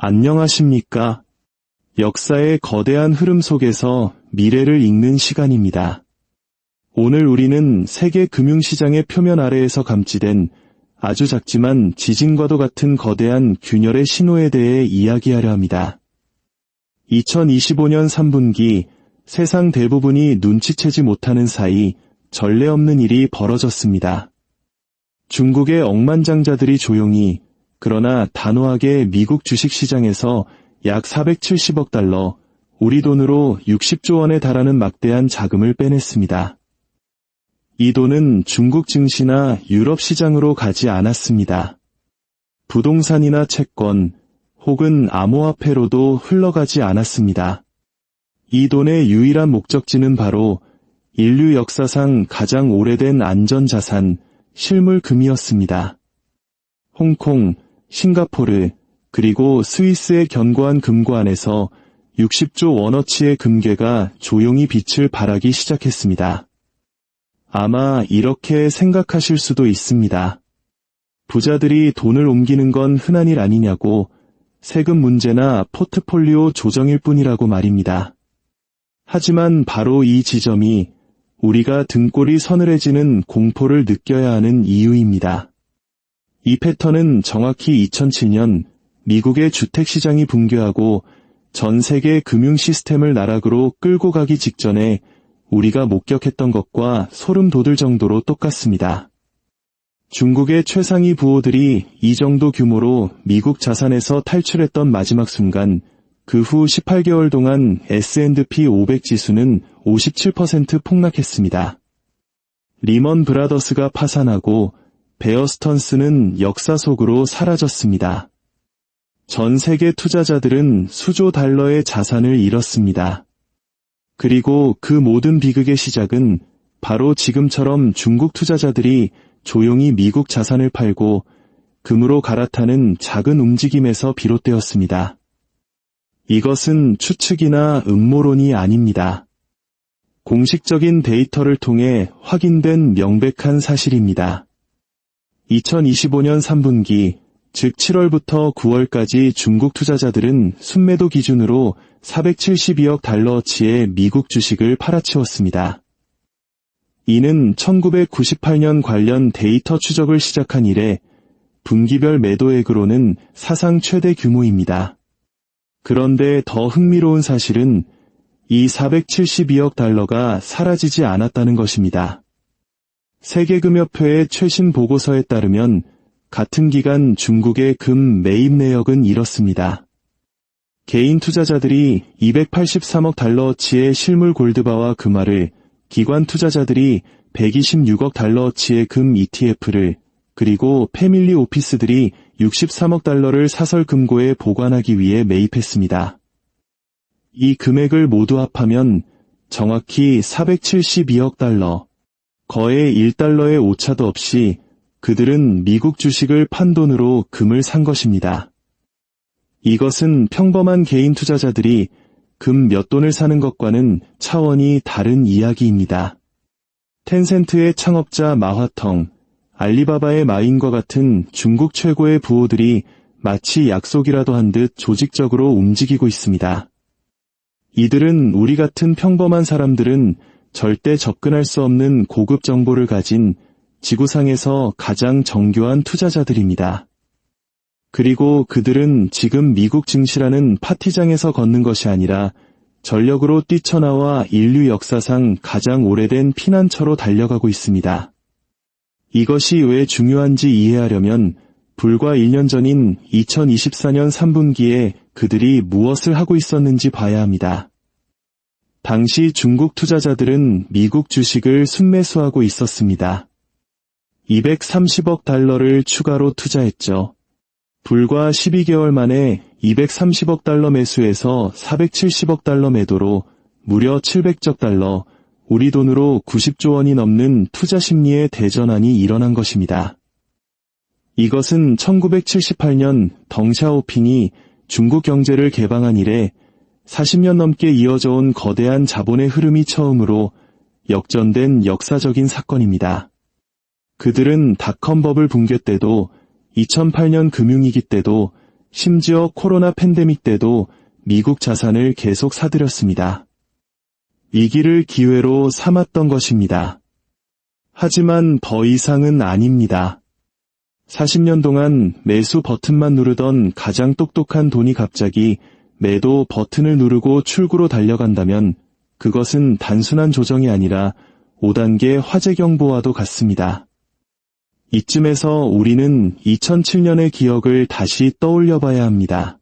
안녕하십니까? 역사의 거대한 흐름 속에서 미래를 읽는 시간입니다. 오늘 우리는 세계 금융시장의 표면 아래에서 감지된 아주 작지만 지진과도 같은 거대한 균열의 신호에 대해 이야기하려 합니다. 2025년 3분기 세상 대부분이 눈치채지 못하는 사이 전례 없는 일이 벌어졌습니다. 중국의 억만장자들이 조용히 그러나 단호하게 미국 주식시장에서 약 470억 달러, 우리 돈으로 60조 원에 달하는 막대한 자금을 빼냈습니다. 이 돈은 중국 증시나 유럽 시장으로 가지 않았습니다. 부동산이나 채권 혹은 암호화폐로도 흘러가지 않았습니다. 이 돈의 유일한 목적지는 바로 인류 역사상 가장 오래된 안전자산, 실물금이었습니다. 홍콩, 싱가포르, 그리고 스위스의 견고한 금고안에서 60조 원어치의 금괴가 조용히 빛을 발하기 시작했습니다. 아마 이렇게 생각하실 수도 있습니다. 부자들이 돈을 옮기는 건 흔한 일 아니냐고 세금 문제나 포트폴리오 조정일 뿐이라고 말입니다. 하지만 바로 이 지점이 우리가 등골이 서늘해지는 공포를 느껴야 하는 이유입니다. 이 패턴은 정확히 2007년 미국의 주택시장이 붕괴하고 전 세계 금융 시스템을 나락으로 끌고 가기 직전에 우리가 목격했던 것과 소름 돋을 정도로 똑같습니다. 중국의 최상위 부호들이 이 정도 규모로 미국 자산에서 탈출했던 마지막 순간 그 후 18개월 동안 S&P 500 지수는 57% 폭락했습니다. 리먼 브라더스가 파산하고 베어스턴스는 역사 속으로 사라졌습니다. 전 세계 투자자들은 수조 달러의 자산을 잃었습니다. 그리고 그 모든 비극의 시작은 바로 지금처럼 중국 투자자들이 조용히 미국 자산을 팔고 금으로 갈아타는 작은 움직임에서 비롯되었습니다. 이것은 추측이나 음모론이 아닙니다. 공식적인 데이터를 통해 확인된 명백한 사실입니다. 2025년 3분기, 즉 7월부터 9월까지 중국 투자자들은 순매도 기준으로 472억 달러어치의 미국 주식을 팔아치웠습니다. 이는 1998년 관련 데이터 추적을 시작한 이래 분기별 매도액으로는 사상 최대 규모입니다. 그런데 더 흥미로운 사실은 이 472억 달러가 사라지지 않았다는 것입니다. 세계금협회의 최신 보고서에 따르면 같은 기간 중국의 금 매입 내역은 이렇습니다. 개인 투자자들이 283억 달러어치의 실물 골드바와 금화를, 기관 투자자들이 126억 달러어치의 금 ETF를, 그리고 패밀리 오피스들이 63억 달러를 사설 금고에 보관하기 위해 매입했습니다. 이 금액을 모두 합하면 정확히 472억 달러, 거의 1달러의 오차도 없이 그들은 미국 주식을 판 돈으로 금을 산 것입니다. 이것은 평범한 개인 투자자들이 금 몇 돈을 사는 것과는 차원이 다른 이야기입니다. 텐센트의 창업자 마화텅, 알리바바의 마인과 같은 중국 최고의 부호들이 마치 약속이라도 한 듯 조직적으로 움직이고 있습니다. 이들은 우리 같은 평범한 사람들은 절대 접근할 수 없는 고급 정보를 가진 지구상에서 가장 정교한 투자자들입니다. 그리고 그들은 지금 미국 증시라는 파티장에서 걷는 것이 아니라 전력으로 뛰쳐나와 인류 역사상 가장 오래된 피난처로 달려가고 있습니다. 이것이 왜 중요한지 이해하려면 불과 1년 전인 2024년 3분기에 그들이 무엇을 하고 있었는지 봐야 합니다. 당시 중국 투자자들은 미국 주식을 순매수하고 있었습니다. 230억 달러를 추가로 투자했죠. 불과 12개월 만에 230억 달러 매수에서 470억 달러 매도로 무려 700적 달러, 우리 돈으로 90조 원이 넘는 투자 심리의 대전환이 일어난 것입니다. 이것은 1978년 덩샤오핑이 중국 경제를 개방한 이래 40년 넘게 이어져 온 거대한 자본의 흐름이 처음으로 역전된 역사적인 사건입니다. 그들은 닷컴 버블 붕괴 때도 2008년 금융위기 때도 심지어 코로나 팬데믹 때도 미국 자산을 계속 사들였습니다. 위기를 기회로 삼았던 것입니다. 하지만 더 이상은 아닙니다. 40년 동안 매수 버튼만 누르던 가장 똑똑한 돈이 갑자기 매도 버튼을 누르고 출구로 달려간다면 그것은 단순한 조정이 아니라 5단계 화재 경보와도 같습니다. 이쯤에서 우리는 2007년의 기억을 다시 떠올려 봐야 합니다.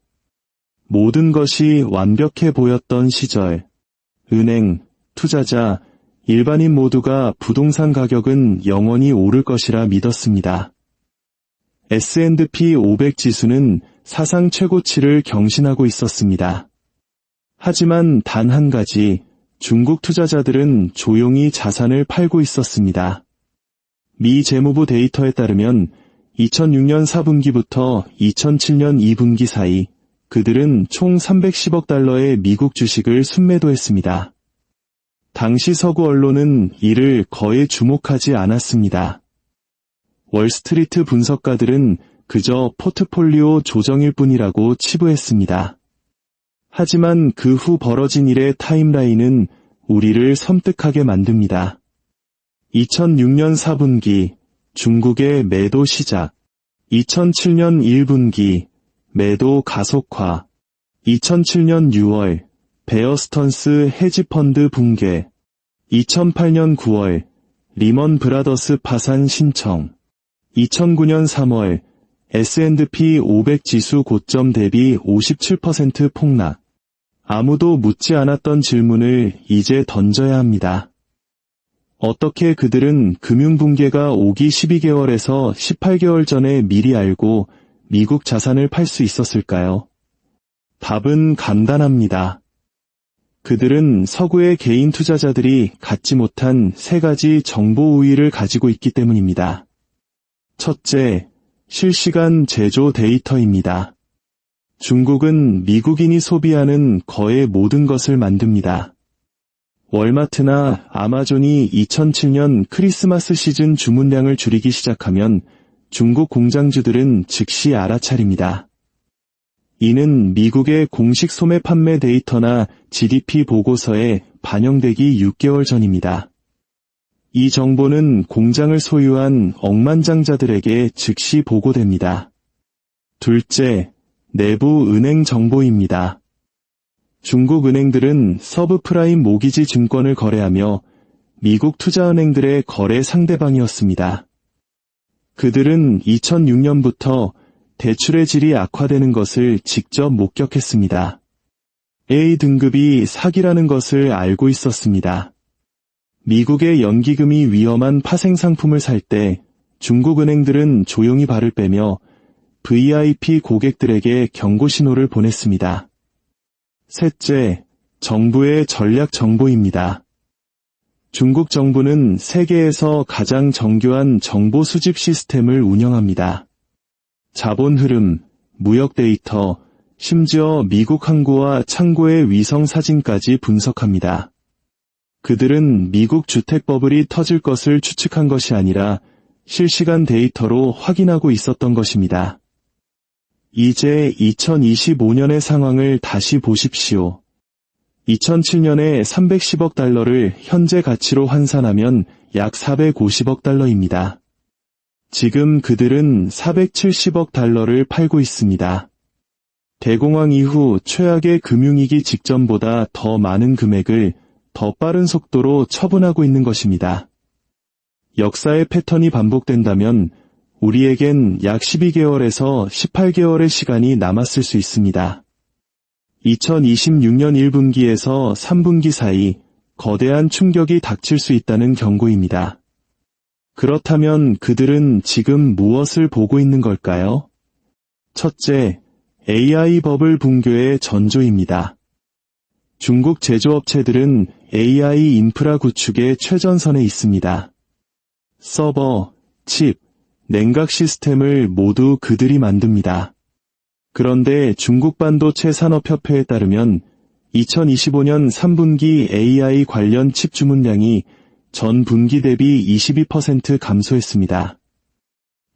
모든 것이 완벽해 보였던 시절, 은행, 투자자, 일반인 모두가 부동산 가격은 영원히 오를 것이라 믿었습니다. S&P 500 지수는 사상 최고치를 경신하고 있었습니다. 하지만 단 한 가지, 중국 투자자들은 조용히 자산을 팔고 있었습니다. 미 재무부 데이터에 따르면 2006년 4분기부터 2007년 2분기 사이 그들은 총 310억 달러의 미국 주식을 순매도했습니다. 당시 서구 언론은 이를 거의 주목하지 않았습니다. 월스트리트 분석가들은 그저 포트폴리오 조정일 뿐이라고 치부했습니다. 하지만 그 후 벌어진 일의 타임라인은 우리를 섬뜩하게 만듭니다. 2006년 4분기 중국의 매도 시작, 2007년 1분기 매도 가속화, 2007년 6월 베어스턴스 헤지펀드 붕괴, 2008년 9월 리먼 브라더스 파산 신청, 2009년 3월 S&P 500 지수 고점 대비 57% 폭락. 아무도 묻지 않았던 질문을 이제 던져야 합니다. 어떻게 그들은 금융붕괴가 오기 12개월에서 18개월 전에 미리 알고 미국 자산을 팔 수 있었을까요? 답은 간단합니다. 그들은 서구의 개인 투자자들이 갖지 못한 세 가지 정보 우위를 가지고 있기 때문입니다. 첫째, 실시간 제조 데이터입니다. 중국은 미국인이 소비하는 거의 모든 것을 만듭니다. 월마트나 아마존이 2007년 크리스마스 시즌 주문량을 줄이기 시작하면 중국 공장주들은 즉시 알아차립니다. 이는 미국의 공식 소매 판매 데이터나 GDP 보고서에 반영되기 6개월 전입니다. 이 정보는 공장을 소유한 억만장자들에게 즉시 보고됩니다. 둘째, 내부 은행 정보입니다. 중국 은행들은 서브프라임 모기지 증권을 거래하며 미국 투자은행들의 거래 상대방이었습니다. 그들은 2006년부터 대출의 질이 악화되는 것을 직접 목격했습니다. A 등급이 사기라는 것을 알고 있었습니다. 미국의 연기금이 위험한 파생 상품을 살 때 중국 은행들은 조용히 발을 빼며 VIP 고객들에게 경고 신호를 보냈습니다. 셋째, 정부의 전략 정보입니다. 중국 정부는 세계에서 가장 정교한 정보 수집 시스템을 운영합니다. 자본 흐름, 무역 데이터, 심지어 미국 항구와 창고의 위성 사진까지 분석합니다. 그들은 미국 주택 버블이 터질 것을 추측한 것이 아니라 실시간 데이터로 확인하고 있었던 것입니다. 이제 2025년의 상황을 다시 보십시오. 2007년에 310억 달러를 현재 가치로 환산하면 약 450억 달러입니다. 지금 그들은 470억 달러를 팔고 있습니다. 대공황 이후 최악의 금융위기 직전보다 더 많은 금액을 더 빠른 속도로 처분하고 있는 것입니다. 역사의 패턴이 반복된다면 우리에겐 약 12개월에서 18개월의 시간이 남았을 수 있습니다. 2026년 1분기에서 3분기 사이 거대한 충격이 닥칠 수 있다는 경고입니다. 그렇다면 그들은 지금 무엇을 보고 있는 걸까요? 첫째, AI 버블 붕괴의 전조입니다. 중국 제조업체들은 AI 인프라 구축의 최전선에 있습니다. 서버, 칩, 냉각 시스템을 모두 그들이 만듭니다. 그런데 중국 반도체 산업협회에 따르면 2025년 3분기 AI 관련 칩 주문량이 전 분기 대비 22% 감소했습니다.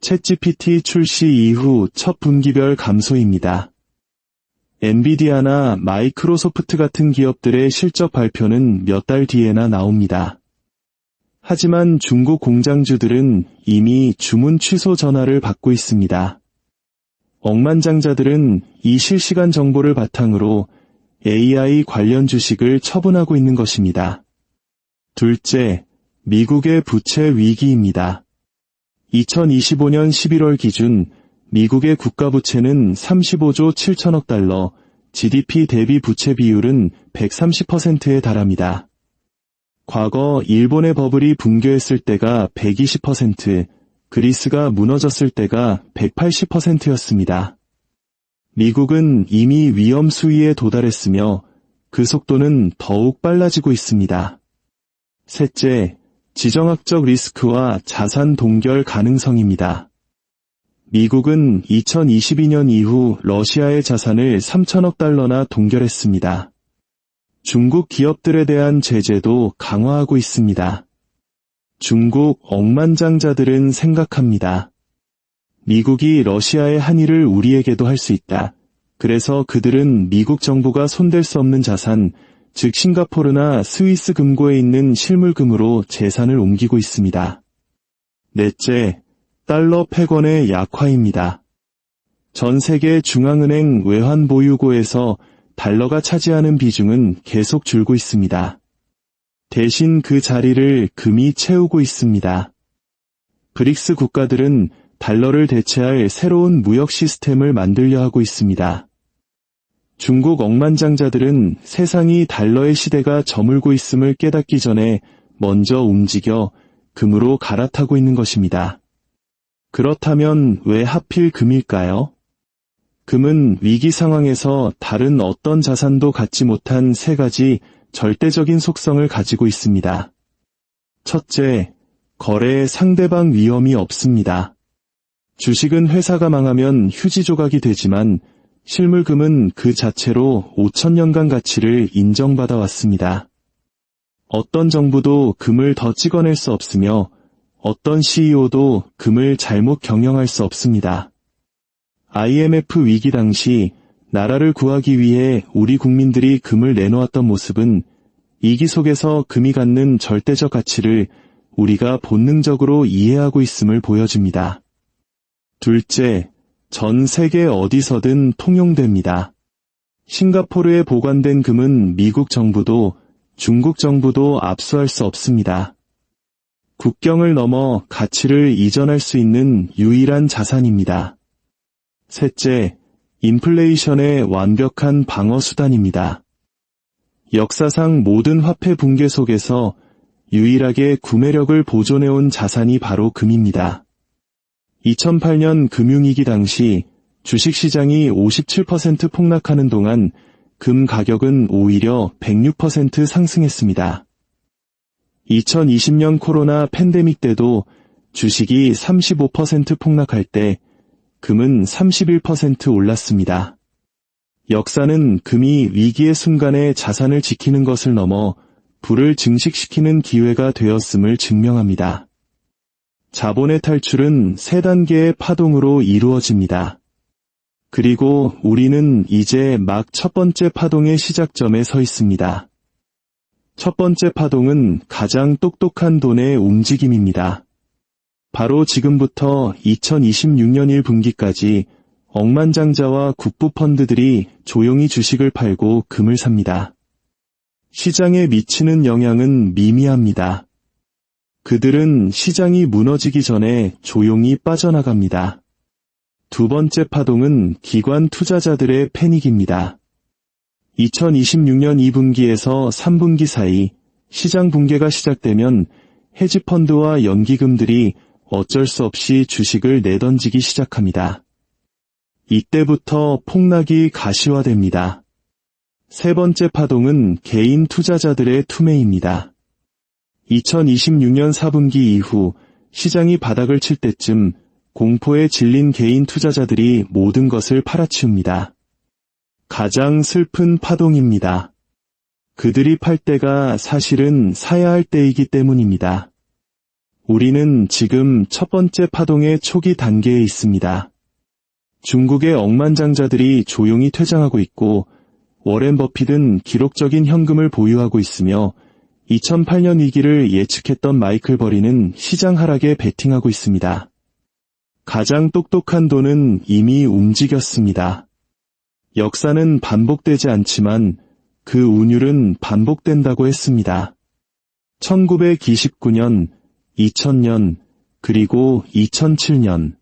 챗GPT 출시 이후 첫 분기별 감소입니다. 엔비디아나 마이크로소프트 같은 기업들의 실적 발표는 몇 달 뒤에나 나옵니다. 하지만 중국 공장주들은 이미 주문 취소 전화를 받고 있습니다. 억만장자들은 이 실시간 정보를 바탕으로 AI 관련 주식을 처분하고 있는 것입니다. 둘째, 미국의 부채 위기입니다. 2025년 11월 기준 미국의 국가부채는 35조 7천억 달러, GDP 대비 부채 비율은 130%에 달합니다. 과거 일본의 버블이 붕괴했을 때가 120%, 그리스가 무너졌을 때가 180%였습니다. 미국은 이미 위험 수위에 도달했으며 그 속도는 더욱 빨라지고 있습니다. 셋째, 지정학적 리스크와 자산 동결 가능성입니다. 미국은 2022년 이후 러시아의 자산을 3천억 달러나 동결했습니다. 중국 기업들에 대한 제재도 강화하고 있습니다. 중국 억만장자들은 생각합니다. 미국이 러시아의 한일을 우리에게도 할 수 있다. 그래서 그들은 미국 정부가 손댈 수 없는 자산, 즉 싱가포르나 스위스 금고에 있는 실물금으로 재산을 옮기고 있습니다. 넷째, 달러 패권의 약화입니다. 전 세계 중앙은행 외환 보유고에서 달러가 차지하는 비중은 계속 줄고 있습니다. 대신 그 자리를 금이 채우고 있습니다. 브릭스 국가들은 달러를 대체할 새로운 무역 시스템을 만들려 하고 있습니다. 중국 억만장자들은 세상이 달러의 시대가 저물고 있음을 깨닫기 전에 먼저 움직여 금으로 갈아타고 있는 것입니다. 그렇다면 왜 하필 금일까요? 금은 위기 상황에서 다른 어떤 자산도 갖지 못한 세 가지 절대적인 속성을 가지고 있습니다. 첫째, 거래에 상대방 위험이 없습니다. 주식은 회사가 망하면 휴지 조각이 되지만 실물금은 그 자체로 5천년간 가치를 인정받아 왔습니다. 어떤 정부도 금을 더 찍어낼 수 없으며 어떤 CEO도 금을 잘못 경영할 수 없습니다. IMF 위기 당시 나라를 구하기 위해 우리 국민들이 금을 내놓았던 모습은 이기 속에서 금이 갖는 절대적 가치를 우리가 본능적으로 이해하고 있음을 보여줍니다. 둘째, 전 세계 어디서든 통용됩니다. 싱가포르에 보관된 금은 미국 정부도 중국 정부도 압수할 수 없습니다. 국경을 넘어 가치를 이전할 수 있는 유일한 자산입니다. 셋째, 인플레이션의 완벽한 방어 수단입니다. 역사상 모든 화폐 붕괴 속에서 유일하게 구매력을 보존해온 자산이 바로 금입니다. 2008년 금융위기 당시 주식시장이 57% 폭락하는 동안 금 가격은 오히려 106% 상승했습니다. 2020년 코로나 팬데믹 때도 주식이 35% 폭락할 때 금은 31% 올랐습니다. 역사는 금이 위기의 순간에 자산을 지키는 것을 넘어 불을 증식시키는 기회가 되었음을 증명합니다. 자본의 탈출은 세 단계의 파동으로 이루어집니다. 그리고 우리는 이제 막 첫 번째 파동의 시작점에 서 있습니다. 첫 번째 파동은 가장 똑똑한 돈의 움직임입니다. 바로 지금부터 2026년 1분기까지 억만장자와 국부펀드들이 조용히 주식을 팔고 금을 삽니다. 시장에 미치는 영향은 미미합니다. 그들은 시장이 무너지기 전에 조용히 빠져나갑니다. 두 번째 파동은 기관 투자자들의 패닉입니다. 2026년 2분기에서 3분기 사이 시장 붕괴가 시작되면 헤지펀드와 연기금들이 어쩔 수 없이 주식을 내던지기 시작합니다. 이때부터 폭락이 가시화됩니다. 세 번째 파동은 개인 투자자들의 투매입니다. 2026년 4분기 이후 시장이 바닥을 칠 때쯤 공포에 질린 개인 투자자들이 모든 것을 팔아치웁니다. 가장 슬픈 파동입니다. 그들이 팔 때가 사실은 사야 할 때이기 때문입니다. 우리는 지금 첫 번째 파동의 초기 단계에 있습니다. 중국의 억만장자들이 조용히 퇴장하고 있고 워렌 버핏은 기록적인 현금을 보유하고 있으며 2008년 위기를 예측했던 마이클 버리는 시장 하락에 베팅하고 있습니다. 가장 똑똑한 돈은 이미 움직였습니다. 역사는 반복되지 않지만 그 운율은 반복된다고 했습니다. 1929년, 2000년, 그리고 2007년.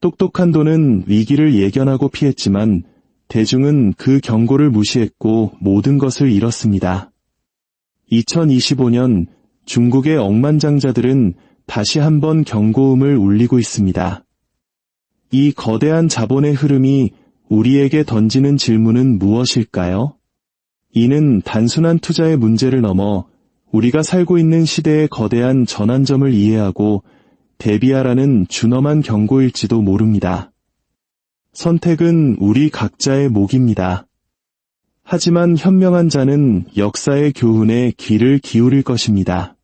똑똑한 돈은 위기를 예견하고 피했지만 대중은 그 경고를 무시했고 모든 것을 잃었습니다. 2025년 중국의 억만장자들은 다시 한번 경고음을 울리고 있습니다. 이 거대한 자본의 흐름이 우리에게 던지는 질문은 무엇일까요? 이는 단순한 투자의 문제를 넘어 우리가 살고 있는 시대의 거대한 전환점을 이해하고 대비하라는 준엄한 경고일지도 모릅니다. 선택은 우리 각자의 몫입니다. 하지만 현명한 자는 역사의 교훈에 귀를 기울일 것입니다.